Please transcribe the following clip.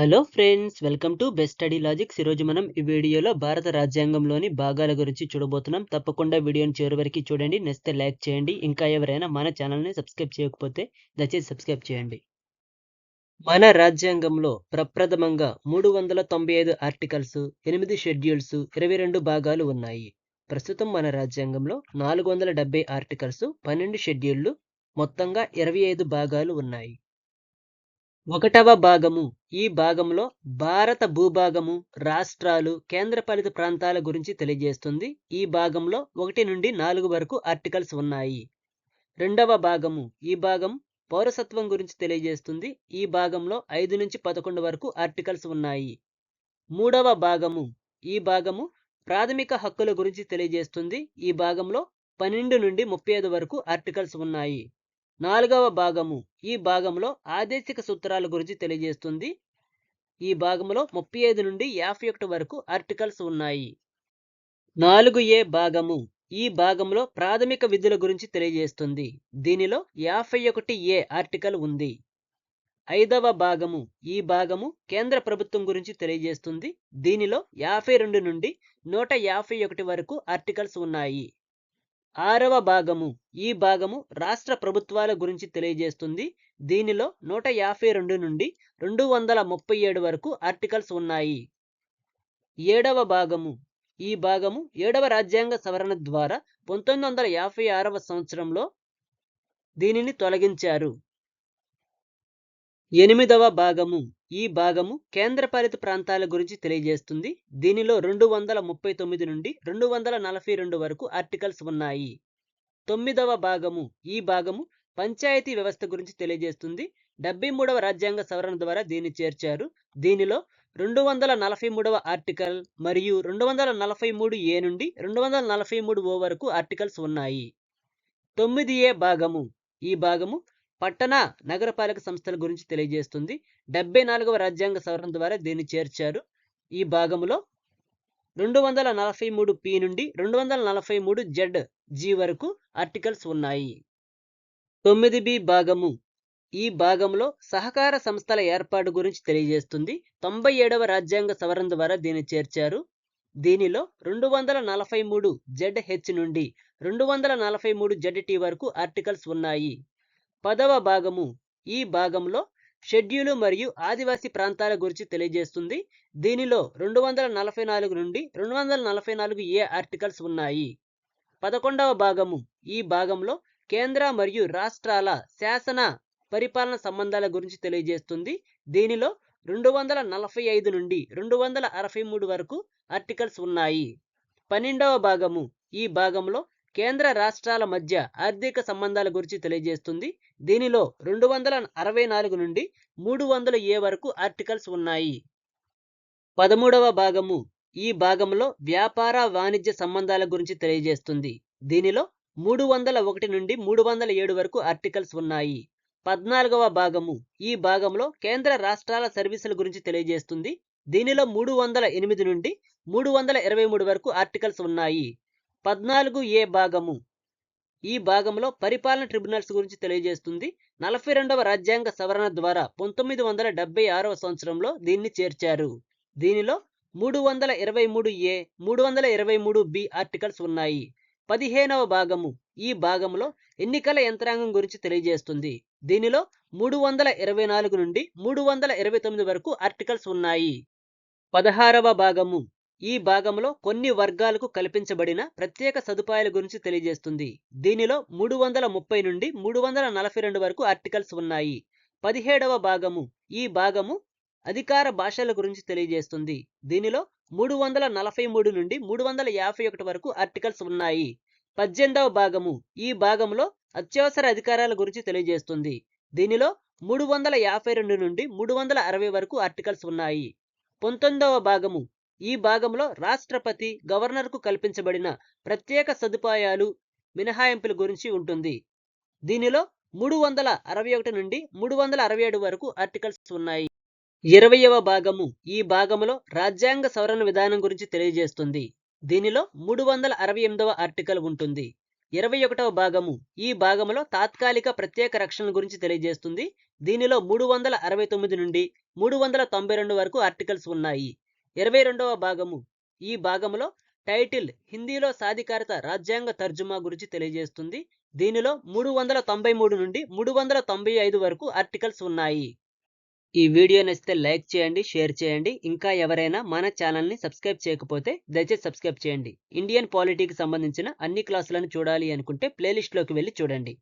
Hello friends welcome to best study logics ఈరోజు మనం ఈ వీడియోలో భారత రాజ్యాంగంలోని భాగాల గురించి చూడబోతున్నాం. తప్పకుండా వీడియోని చివరి వరకు చూడండి. నచ్చితే లైక్ చేయండి. ఇంకా ఎవరైనా మన ఛానల్ని సబ్స్క్రైబ్ చేయకపోతే దయచేసి సబ్స్క్రైబ్ చేయండి. మన రాజ్యాంగంలో ప్రప్రథమంగా మూడు వందల తొంభై ఐదు ఆర్టికల్స్ ఎనిమిది షెడ్యూల్స్ ఇరవై రెండు భాగాలు ఉన్నాయి. ప్రస్తుతం మన రాజ్యాంగంలో నాలుగు వందల డెబ్బై ఆర్టికల్స్ పన్నెండు షెడ్యూళ్ళు మొత్తంగా ఇరవై ఐదు భాగాలు ఉన్నాయి. ఒకటవ భాగము. ఈ భాగంలో భారత భూభాగము రాష్ట్రాలు కేంద్రపాలిత ప్రాంతాల గురించి తెలియజేస్తుంది. ఈ భాగంలో ఒకటి నుండి నాలుగు వరకు ఆర్టికల్స్ ఉన్నాయి. రెండవ భాగము. ఈ భాగం పౌరసత్వం గురించి తెలియజేస్తుంది. ఈ భాగంలో ఐదు నుంచి పదకొండు వరకు ఆర్టికల్స్ ఉన్నాయి. మూడవ భాగము. ఈ భాగము ప్రాథమిక హక్కుల గురించి తెలియజేస్తుంది. ఈ భాగంలో పన్నెండు నుండి ముప్పై ఐదు వరకు ఆర్టికల్స్ ఉన్నాయి. నాలుగవ భాగము. ఈ భాగంలో ఆదేశిక సూత్రాల గురించి తెలియజేస్తుంది. ఈ భాగంలో ముప్పై ఐదు నుండి యాభై ఒకటి వరకు ఆర్టికల్స్ ఉన్నాయి. నాలుగు ఏ భాగము. ఈ భాగంలో ప్రాథమిక విధుల గురించి తెలియజేస్తుంది. దీనిలో యాభై ఒకటి ఏ ఆర్టికల్ ఉంది. ఐదవ భాగము. ఈ భాగము కేంద్ర ప్రభుత్వం గురించి తెలియజేస్తుంది. దీనిలో యాభై రెండు నుండి నూట యాభై ఒకటి వరకు ఆర్టికల్స్ ఉన్నాయి. ఆరవ భాగము. ఈ భాగము రాష్ట్ర ప్రభుత్వాల గురించి తెలియజేస్తుంది. దీనిలో నూట యాభై రెండు నుండి రెండు వందల ముప్పై ఏడు వరకు ఆర్టికల్స్ ఉన్నాయి. ఏడవ భాగము. ఈ భాగము ఏడవ రాజ్యాంగ సవరణ ద్వారా పంతొమ్మిది వందల యాభై ఆరవ సంవత్సరంలో దీనిని తొలగించారు. ఎనిమిదవ భాగము. ఈ భాగము కేంద్రపాలిత ప్రాంతాల గురించి తెలియజేస్తుంది. దీనిలో రెండు వందల ముప్పై తొమ్మిది నుండి రెండు వందల నలభై రెండు వరకు ఆర్టికల్స్ ఉన్నాయి. తొమ్మిదవ భాగము. ఈ భాగము పంచాయతీ వ్యవస్థ గురించి తెలియజేస్తుంది. డెబ్బై మూడవ రాజ్యాంగ సవరణ ద్వారా దీన్ని చేర్చారు. దీనిలో రెండు వందల నలభై మూడవ ఆర్టికల్ మరియు రెండు వందల నలభై మూడు ఏ నుండి రెండు వందల నలభై మూడు ఓ వరకు ఆర్టికల్స్ ఉన్నాయి. తొమ్మిది ఏ భాగము. ఈ భాగము పట్టణ నగరపాలక సంస్థల గురించి తెలియజేస్తుంది. డెబ్బై నాలుగవ రాజ్యాంగ సవరణ ద్వారా దీన్ని చేర్చారు. ఈ భాగంలో రెండు వందల నలభై మూడు పి నుండి రెండు వందల నలభై మూడు జెడ్ జి వరకు ఆర్టికల్స్ ఉన్నాయి. తొమ్మిది బి భాగము. ఈ భాగంలో సహకార సంస్థల ఏర్పాటు గురించి తెలియజేస్తుంది. తొంభై ఏడవ రాజ్యాంగ సవరణ ద్వారా దీన్ని చేర్చారు. దీనిలో రెండు వందల నలభై మూడు జెడ్ హెచ్ నుండి రెండు వందల నలభై మూడు జెడ్ టి వరకు ఆర్టికల్స్ ఉన్నాయి. పదవ భాగము ఈ భాగంలో షెడ్యూలు మరియు ఆదివాసీ ప్రాంతాల గురించి తెలియజేస్తుంది. దీనిలో రెండు వందల నలభై నాలుగు నుండి రెండు వందల నలభై నాలుగు ఏ ఆర్టికల్స్ ఉన్నాయి. పదకొండవ భాగము ఈ భాగంలో కేంద్ర మరియు రాష్ట్రాల శాసన పరిపాలన సంబంధాల గురించి తెలియజేస్తుంది. దీనిలో రెండు వందల నలభై ఐదు నుండి రెండు వందల అరవై మూడు వరకు ఆర్టికల్స్ ఉన్నాయి. పన్నెండవ భాగము ఈ భాగంలో కేంద్ర రాష్ట్రాల మధ్య ఆర్థిక సంబంధాల గురించి తెలియజేస్తుంది. దీనిలో రెండు వందల అరవై నాలుగు నుండి మూడు వందల ఏ వరకు ఆర్టికల్స్ ఉన్నాయి. పదమూడవ భాగము ఈ భాగంలో వ్యాపార వాణిజ్య సంబంధాల గురించి తెలియజేస్తుంది. దీనిలో మూడు వందల ఒకటి నుండి మూడు వందల ఏడు వరకు ఆర్టికల్స్ ఉన్నాయి. పద్నాలుగవ భాగము ఈ భాగంలో కేంద్ర రాష్ట్రాల సర్వీసుల గురించి తెలియజేస్తుంది. దీనిలో మూడు వందల ఎనిమిది నుండి మూడు వందల ఇరవై మూడు వరకు ఆర్టికల్స్ ఉన్నాయి. పద్నాలుగు ఏ భాగము? ఈ భాగంలో పరిపాలన ట్రిబ్యునల్స్ గురించి తెలియజేస్తుంది. నలభై రెండవ రాజ్యాంగ సవరణ ద్వారా పంతొమ్మిది వందల డెబ్బై ఆరవ సంవత్సరంలో దీన్ని చేర్చారు. దీనిలో మూడు వందల ఇరవై మూడు ఏ మూడు వందల ఇరవై మూడు బి ఆర్టికల్స్ ఉన్నాయి. పదిహేనవ భాగము. ఈ భాగంలో ఎన్నికల యంత్రాంగం గురించి తెలియజేస్తుంది. దీనిలో మూడు వందల ఇరవై నాలుగు నుండి మూడు వందల ఇరవై తొమ్మిది వరకు ఆర్టికల్స్ ఉన్నాయి. పదహారవ భాగము. ఈ భాగంలో కొన్ని వర్గాలకు కల్పించబడిన ప్రత్యేక సదుపాయాల గురించి తెలియజేస్తుంది. దీనిలో మూడు వందల ముప్పై నుండి మూడు వందల నలభై రెండు వరకు ఆర్టికల్స్ ఉన్నాయి. పదిహేడవ భాగము. ఈ భాగము అధికార భాషల గురించి తెలియజేస్తుంది. దీనిలో మూడు వందల నలభై మూడు నుండి మూడు వందల యాభై ఒకటి వరకు ఆర్టికల్స్ ఉన్నాయి. పద్దెనిమిదవ భాగము. ఈ భాగంలో అత్యవసర అధికారాల గురించి తెలియజేస్తుంది. దీనిలో మూడు వందల యాభై రెండు నుండి మూడు వందల అరవై వరకు ఆర్టికల్స్ ఉన్నాయి. పంతొమ్మిదవ భాగము. ఈ భాగంలో రాష్ట్రపతి గవర్నర్కు కల్పించబడిన ప్రత్యేక సదుపాయాలు మినహాయింపుల గురించి ఉంటుంది. దీనిలో మూడు వందల అరవై ఒకటి నుండి మూడు వందల అరవై ఏడు వరకు ఆర్టికల్స్ ఉన్నాయి. ఇరవయవ భాగము ఈ భాగంలో రాజ్యాంగ సవరణ విధానం గురించి తెలియజేస్తుంది. దీనిలో మూడు వందల అరవై ఎనిమిదవ ఆర్టికల్ ఉంటుంది. ఇరవై ఒకటవ భాగము ఈ భాగంలో తాత్కాలిక ప్రత్యేక రక్షణ గురించి తెలియజేస్తుంది. దీనిలో మూడు వందల అరవై తొమ్మిది నుండి మూడు వందల తొంభై రెండు వరకు ఆర్టికల్స్ ఉన్నాయి. ఇరవై రెండవ భాగము. ఈ భాగంలో టైటిల్ హిందీలో సాధికారత రాజ్యాంగ తర్జుమా గురించి తెలియజేస్తుంది. దీనిలో మూడు వందల తొంభై మూడు నుండి మూడు వందల తొంభై ఐదు వరకు ఆర్టికల్స్ ఉన్నాయి. ఈ వీడియో నచ్చితే లైక్ చేయండి షేర్ చేయండి. ఇంకా ఎవరైనా మన ఛానల్ని సబ్స్క్రైబ్ చేయకపోతే దయచేసి సబ్స్క్రైబ్ చేయండి. ఇండియన్ పాలిటీకి సంబంధించిన అన్ని క్లాసులను చూడాలి అనుకుంటే ప్లేలిస్ట్లోకి వెళ్ళి చూడండి.